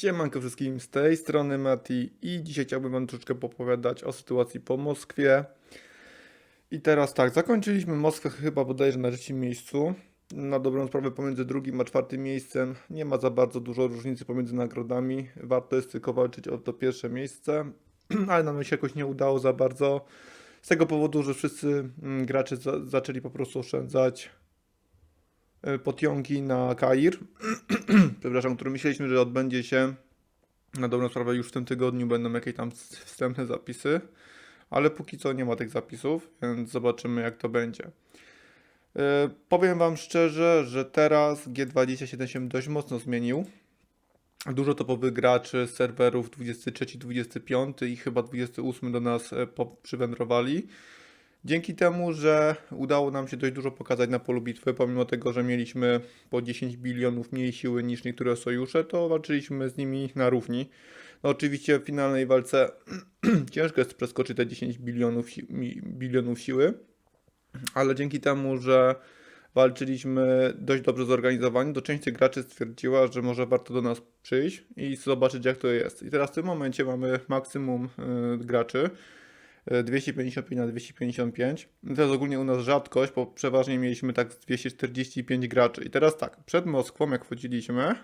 Siemanko wszystkim, z tej strony Mati i dzisiaj chciałbym wam troszeczkę popowiadać o sytuacji po Moskwie. I teraz tak, zakończyliśmy Moskwę chyba bodajże na trzecim miejscu. Na dobrą sprawę pomiędzy drugim a czwartym miejscem nie ma za bardzo dużo różnicy pomiędzy nagrodami. Warto jest tylko walczyć o to pierwsze miejsce, ale nam się jakoś nie udało za bardzo. Z tego powodu, że wszyscy mm, gracze za zaczęli po prostu oszczędzać e, potionki na Kair przepraszam, który myśleliśmy, że odbędzie się na dobrą sprawę już w tym tygodniu będą jakieś tam wstępne zapisy, ale póki co nie ma tych zapisów, więc zobaczymy jak to będzie. Yy, powiem Wam szczerze, że teraz G27 się dość mocno zmienił. Dużo topowych graczy z serwerów 23, 25 i chyba 28 do nas e, przywędrowali. Dzięki temu, że udało nam się dość dużo pokazać na polu bitwy, pomimo tego, że mieliśmy po 10 bilionów mniej siły niż niektóre sojusze, to walczyliśmy z nimi na równi. No oczywiście w finalnej walce ciężko jest przeskoczyć te 10 bilionów, si- bilionów siły, ale dzięki temu, że walczyliśmy dość dobrze zorganizowani, to część tych graczy stwierdziła, że może warto do nas przyjść i zobaczyć jak to jest. I teraz w tym momencie mamy maksimum y, graczy. 255 na 255. To jest ogólnie u nas rzadkość, bo przeważnie mieliśmy tak z 245 graczy. I teraz tak, przed Moskwą jak wchodziliśmy,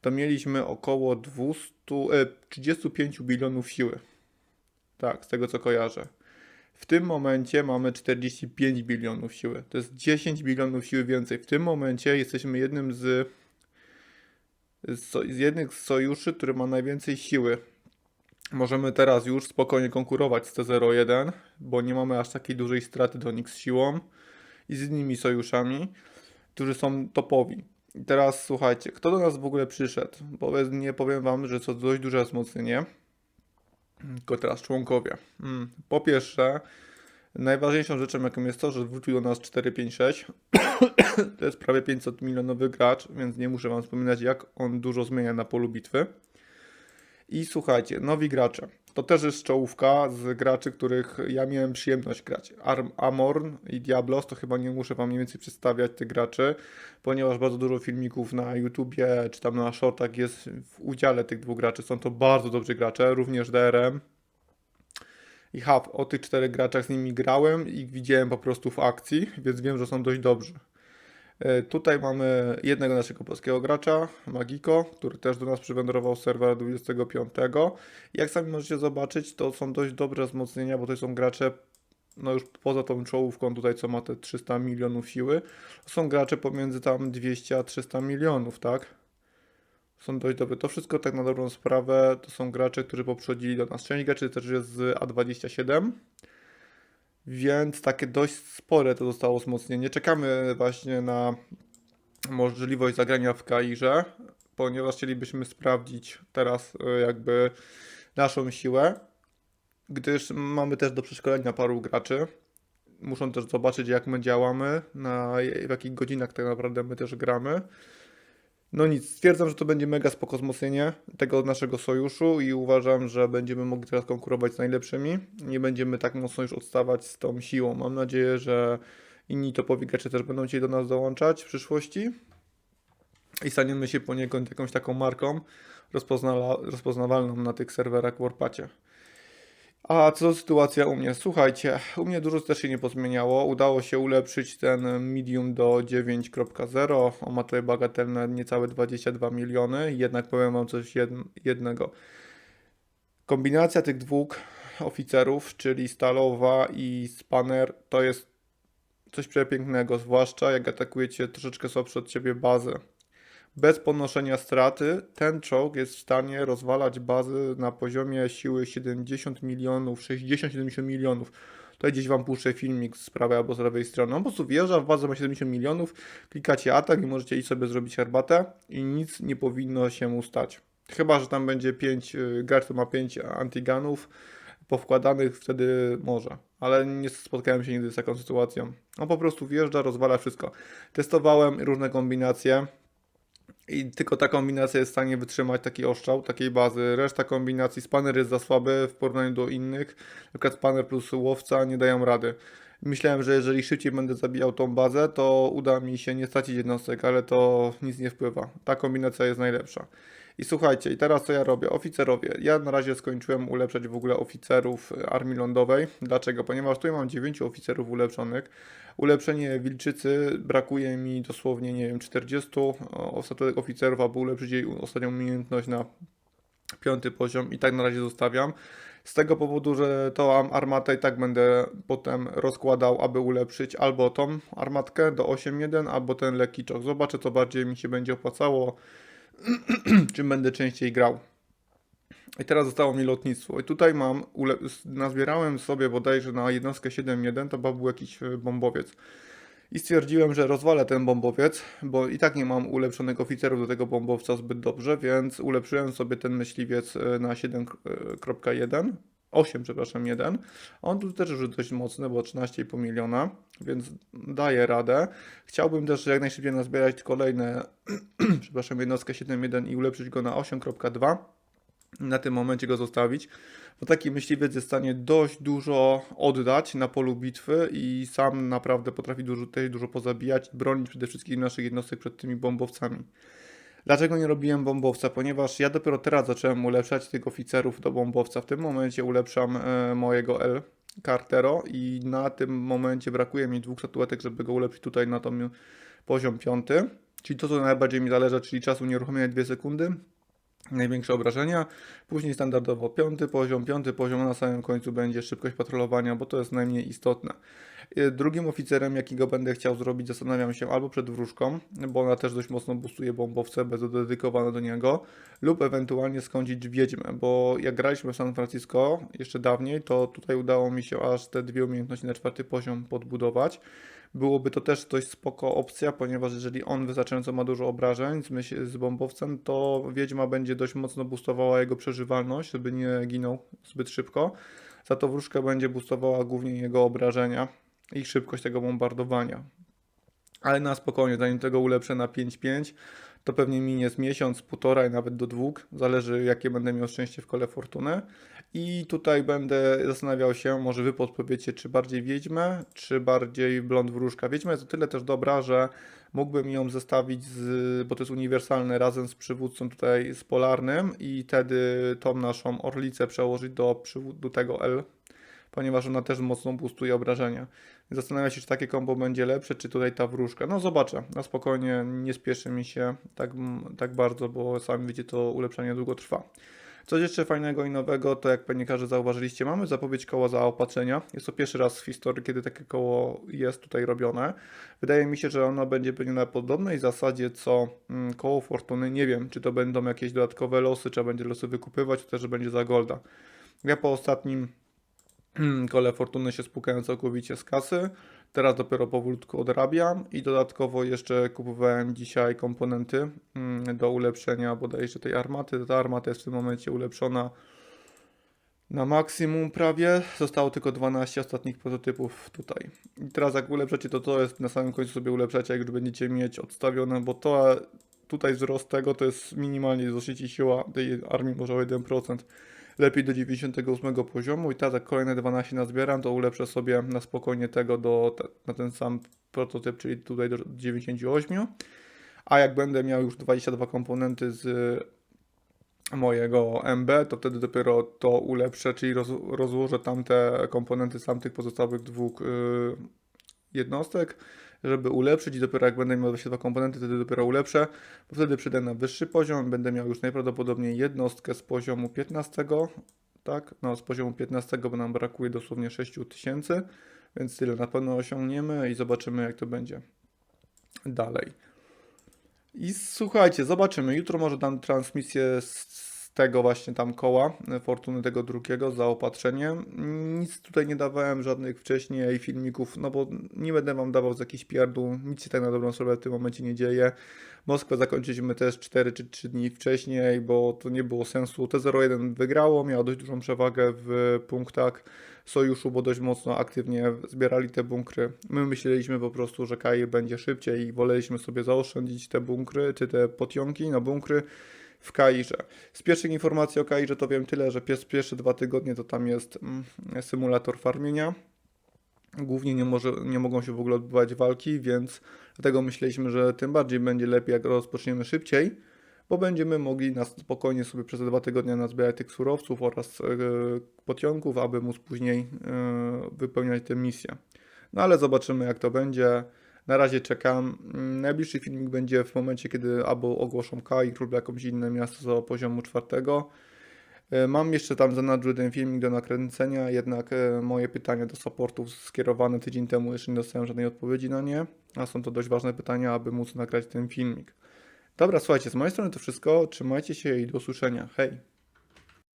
to mieliśmy około 200, e, 35 bilionów siły. Tak, z tego co kojarzę. W tym momencie mamy 45 bilionów siły. To jest 10 bilionów siły więcej. W tym momencie jesteśmy jednym z, z jednych z sojuszy, który ma najwięcej siły. Możemy teraz już spokojnie konkurować z T01, bo nie mamy aż takiej dużej straty do nich z siłą i z innymi sojuszami, którzy są topowi. I teraz słuchajcie, kto do nas w ogóle przyszedł? Bo nie powiem wam, że to dość duże wzmocnienie. Tylko teraz członkowie. Mm. Po pierwsze, najważniejszą rzeczą jaką jest to, że wrócił do nas 456. to jest prawie 500 milionowy gracz, więc nie muszę wam wspominać jak on dużo zmienia na polu bitwy. I słuchajcie, nowi gracze. To też jest czołówka z graczy, których ja miałem przyjemność grać. Arm, Amorn i Diablos, to chyba nie muszę wam mniej więcej przedstawiać tych graczy, ponieważ bardzo dużo filmików na YouTubie czy tam na shortach jest w udziale tych dwóch graczy. Są to bardzo dobrzy gracze, również DRM. I Hub, o tych czterech graczach z nimi grałem i widziałem po prostu w akcji, więc wiem, że są dość dobrzy. E, Tutaj mamy jednego naszego polskiego gracza, Magiko, który też do nas przywędrował z serwera 25. Jak sami możecie zobaczyć, to są dość dobre wzmocnienia, bo to są gracze, no już poza tą czołówką tutaj, co ma te 300 milionów siły, są gracze pomiędzy tam 200 a 300 milionów, tak? Są dość dobre. To wszystko tak na dobrą sprawę, to są gracze, którzy poprzodzili do nas. Część graczy też jest z A27, więc takie dość spore to zostało wzmocnienie. Czekamy właśnie na możliwość zagrania w Kairze, ponieważ chcielibyśmy sprawdzić teraz e, jakby naszą siłę, gdyż mamy też do przeszkolenia paru graczy. Muszą też zobaczyć jak my działamy, na w jakich godzinach tak naprawdę my też gramy. No nic, stwierdzam, że to będzie mega spoko wzmocnienie tego naszego sojuszu i uważam, że będziemy mogli teraz konkurować z najlepszymi. Nie będziemy tak mocno już odstawać z tą siłą. Mam nadzieję, że inni topowi gracze też będą chcieli do nas dołączać w przyszłości i staniemy się poniekąd jakąś taką marką rozpoznawalną na tych serwerach w Warpacie. A co sytuacja u mnie? Słuchajcie, u mnie dużo też się nie pozmieniało. Udało się ulepszyć ten medium do 9.0. On ma tutaj bagatelne niecałe 22 miliony. Jednak powiem wam coś jed- jednego. Kombinacja tych dwóch oficerów, czyli Stalowa i Spanner, to jest coś przepięknego, zwłaszcza jak atakujecie troszeczkę słabsze od ciebie bazę. Bez ponoszenia straty ten czołg jest w stanie rozwalać bazy na poziomie siły 70 milionów, 60-70 milionów. Tutaj gdzieś wam puszczę filmik z prawej albo z lewej strony. On po prostu wjeżdża w bazę ma 70 milionów, klikacie atak i możecie iść sobie zrobić herbatę i nic nie powinno się mu stać. Chyba, że tam będzie 5, gracz to ma 5 antiganów powkładanych, wtedy może. Ale nie spotkałem się nigdy z taką sytuacją. On po prostu wjeżdża, rozwala wszystko. Testowałem różne kombinacje. I tylko ta kombinacja jest w stanie wytrzymać taki oszczał, takiej bazy. Reszta kombinacji, spanner jest za słaby w porównaniu do innych. Na przykład spanner plus łowca nie dają rady. Myślałem, że jeżeli szybciej będę zabijał tą bazę, to uda mi się nie stracić jednostek, ale to nic nie wpływa. Ta kombinacja jest najlepsza. I słuchajcie, i teraz co ja robię? Oficerowie. Ja na razie skończyłem ulepszać w ogóle oficerów e, Armii Lądowej. Dlaczego? Ponieważ tutaj mam 9 oficerów ulepszonych. Ulepszenie Wilczycy brakuje mi dosłownie, nie wiem, 40 ostatnich oficerów, aby ulepszyć jej ostatnią umiejętność na piąty poziom i tak na razie zostawiam. Z tego powodu, że tą armatę i tak będę potem rozkładał, aby ulepszyć albo tą armatkę do 8.1, albo ten lekki czok. Zobaczę, co bardziej mi się będzie opłacało, czym będę częściej grał. I teraz zostało mi lotnictwo. I tutaj mam, nazbierałem sobie bodajże na jednostkę 7.1, to był jakiś e, bombowiec. I stwierdziłem, że rozwalę ten bombowiec, bo i tak nie mam ulepszonych oficerów do tego bombowca zbyt dobrze, więc ulepszyłem sobie ten myśliwiec e, na 7.1. 8, przepraszam, 1. On tu też już dość mocny, bo 13,5 miliona, więc daje radę. Chciałbym też jak najszybciej nazbierać kolejne, przepraszam, jednostkę 7.1 i ulepszyć go na 8.2 na tym momencie go zostawić, bo taki myśliwiec jest w stanie dość dużo oddać na polu bitwy i sam naprawdę potrafi dużo, też dużo pozabijać, bronić przede wszystkim naszych jednostek przed tymi bombowcami. Dlaczego nie robiłem bombowca? Ponieważ ja dopiero teraz zacząłem ulepszać tych oficerów do bombowca. W tym momencie ulepszam e, mojego L. Cartero i na tym momencie brakuje mi dwóch statuetek, żeby go ulepszyć tutaj na tą poziom piąty. Czyli to, co najbardziej mi zależy, czyli czasu nieruchomienia 2 sekundy największe obrażenia. Później standardowo piąty poziom, piąty poziom, na samym końcu będzie szybkość patrolowania, bo to jest najmniej istotne. Y, Drugim oficerem, jakiego będę chciał zrobić, zastanawiam się albo przed wróżką, bo ona też dość mocno boostuje bombowce, będę dedykowany do niego, lub ewentualnie skądzić wiedźmę, bo jak graliśmy w San Francisco jeszcze dawniej, to tutaj udało mi się aż te dwie umiejętności na czwarty poziom podbudować. Byłoby to też dość spoko opcja, ponieważ jeżeli on wystarczająco ma dużo obrażeń z, z bombowcem, to Wiedźma będzie dość mocno boostowała jego przeżywalność, żeby nie ginął zbyt szybko. Za to wróżka będzie boostowała głównie jego obrażenia i szybkość tego bombardowania. Ale na spokojnie, zanim tego ulepszę na 5-5, to pewnie minie z miesiąc, półtora i nawet do dwóch. Zależy jakie będę miał szczęście w kole fortuny. I tutaj będę zastanawiał się, może wy podpowiecie, czy bardziej Wiedźmę, czy bardziej Blond Wróżka. Wiedźma jest o tyle też dobra, że mógłbym ją zestawić, z, bo to jest uniwersalne, razem z przywódcą tutaj z Polarnym i wtedy tą naszą Orlicę przełożyć do, do tego L, ponieważ ona też mocno boostuje obrażenia. Zastanawiam się, czy takie kombo będzie lepsze, czy tutaj ta wróżka. No zobaczę, na spokojnie, nie spieszy mi się tak, tak bardzo, bo sami wiecie, to ulepszanie długo trwa. Coś jeszcze fajnego i nowego, to jak panikarze zauważyliście, mamy zapowiedź koła zaopatrzenia. Jest to pierwszy raz w historii, kiedy takie koło jest tutaj robione. Wydaje mi się, że ono będzie pewnie na podobnej zasadzie co mm, koło fortuny. Nie wiem, czy to będą jakieś dodatkowe losy, trzeba będzie losy wykupywać, czy też będzie za golda. Ja po ostatnim kole fortuny się spłukałem całkowicie z kasy. Teraz dopiero powolutku odrabiam i dodatkowo jeszcze kupowałem dzisiaj komponenty mm, do ulepszenia bodajże tej armaty. Ta armata jest w tym momencie ulepszona na maksimum prawie. Zostało tylko 12 ostatnich prototypów tutaj. I teraz jak ulepszacie to to jest na samym końcu sobie ulepszacie, jak już będziecie mieć odstawione, bo to tutaj wzrost tego to jest minimalnie zrzucicie siła tej armii może o 1%. Lepiej do 98 poziomu i teraz jak kolejne 12 nazbieram, to ulepszę sobie na spokojnie tego do, na ten sam prototyp, czyli tutaj do 98. A jak będę miał już 22 komponenty z mojego MB, to wtedy dopiero to ulepszę, czyli roz, rozłożę tamte komponenty z tamtych pozostałych dwóch y, jednostek, żeby ulepszyć i dopiero jak będę miał 22 komponenty, wtedy dopiero ulepszę, bo wtedy przyjdę na wyższy poziom, będę miał już najprawdopodobniej jednostkę z poziomu 15, tak, no z poziomu 15, bo nam brakuje dosłownie 6000, więc tyle na pewno osiągniemy i zobaczymy jak to będzie dalej. I słuchajcie, zobaczymy. Jutro może dam transmisję z, tego właśnie tam koła e, Fortuny tego drugiego z zaopatrzeniem. Nic tutaj nie dawałem, żadnych wcześniej filmików, no bo nie będę wam dawał z jakichś pierdół. Nic się tak na dobrą sprawę w tym momencie nie dzieje. Moskwę zakończyliśmy też 4 czy 3 dni wcześniej, bo to nie było sensu. T01 wygrało, miało dość dużą przewagę w punktach sojuszu, bo dość mocno aktywnie zbierali te bunkry. My myśleliśmy po prostu, że Kair będzie szybciej i woleliśmy sobie zaoszczędzić te bunkry, czy te potionki na bunkry w Kairze. Z pierwszych informacji o Kairze to wiem tyle, że pierwsze dwa tygodnie to tam jest mm, symulator farmienia. głównie nie, może, nie mogą się w ogóle odbywać walki, więc dlatego myśleliśmy, że tym bardziej będzie lepiej, jak rozpoczniemy szybciej, bo będziemy mogli na spokojnie sobie przez dwa tygodnie nazbierać tych surowców oraz potionków, aby móc później e, wypełniać tę misję. No ale zobaczymy jak to będzie. Na razie czekam. Mm, Najbliższy filmik będzie w momencie, kiedy albo ogłoszą Kair lub jakieś inne miasto z poziomu czwartego. E, Mam jeszcze tam zanadrzu jeden filmik do nakręcenia, jednak e, moje pytania do supportów skierowane tydzień temu jeszcze nie dostałem żadnej odpowiedzi na nie, a są to dość ważne pytania, aby móc nagrać ten filmik. Dobra, słuchajcie, z mojej strony to wszystko. Trzymajcie się i do usłyszenia. Hej!